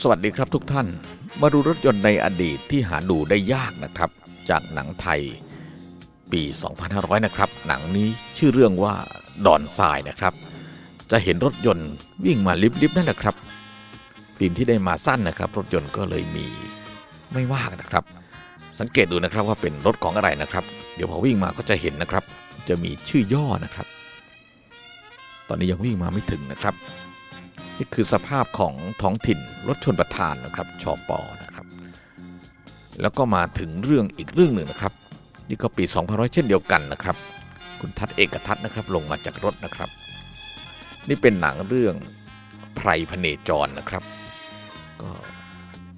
สวัสดีครับทุกท่าน มาดูรถยนต์ในอดีตที่หาดูได้ยากนะครับ จากหนังไทยปี 2500 นะครับ หนังนี้ชื่อเรื่องว่าดอนทรายนะครับ จะเห็นรถยนต์วิ่งมาลิบๆนั่นแหละครับฟิล์มที่ได้มาสั้นนะครับ รถยนต์ก็เลยมีไม่มากนะครับ สังเกตดูนะครับว่าเป็นรถของอะไรนะครับ เดี๋ยวพอวิ่งมาก็จะเห็นนะครับ จะมีชื่อย่อนะครับ ตอนนี้ยังวิ่งมาไม่ถึงนะครับ นี่คือสภาพของท้องถิ่นรถชนประทานนะครับชอปอนะครับ แล้วก็มาถึงเรื่องอีกเรื่องหนึ่งนะครับ นี่ก็ปี2500เช่นเดียวกันนะครับ คุณทัศน์เอกทัศน์นะครับลงมาจากรถนะครับ นี่เป็นหนังเรื่องไพรพเนจรนะครับ ก็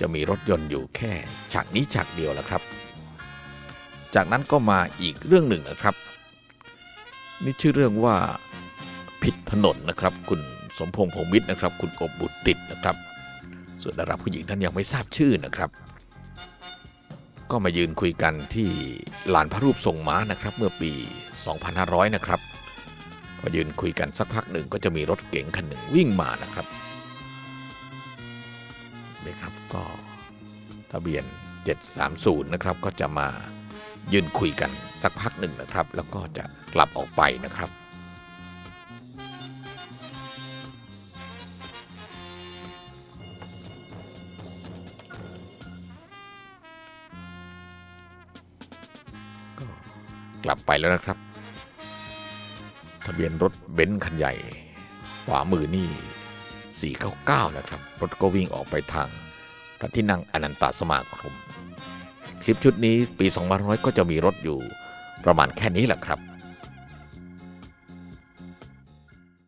จะมีรถยนต์อยู่แค่ฉากนี้ฉากเดียวแล้วครับ จากนั้นก็มาอีกเรื่องหนึ่งนะครับ นี่ชื่อเรื่องว่าผิดถนนนะครับคุณ สมพงษ์พงมิตรนะครับ คุณอบบุตรติดนะครับ ส่วนดาราผู้หญิงท่านยังไม่ทราบชื่อนะครับ ก็มายืนคุยกันที่ลานพระรูปทรงม้านะครับ เมื่อปี 2500 นะครับพอยืนคุยกันสักพักหนึ่งก็จะมีรถเก๋งคันหนึ่งวิ่งมานะครับนี่ครับก็ทะเบียน 730 นะครับก็จะมายืนคุยกันสักพักหนึ่งนะครับ แล้วก็จะกลับออกไปนะครับ กลับไปแล้วนะครับ ทะเบียนรถเบนซ์คันใหญ่ ขวามือนี่ 499 นะครับ รถก็วิ่งออกไปทางพระที่นั่งอนันตสมาคม คลิปชุดนี้ปี 2500 ก็จะมีรถอยู่ประมาณแค่นี้แหละครับ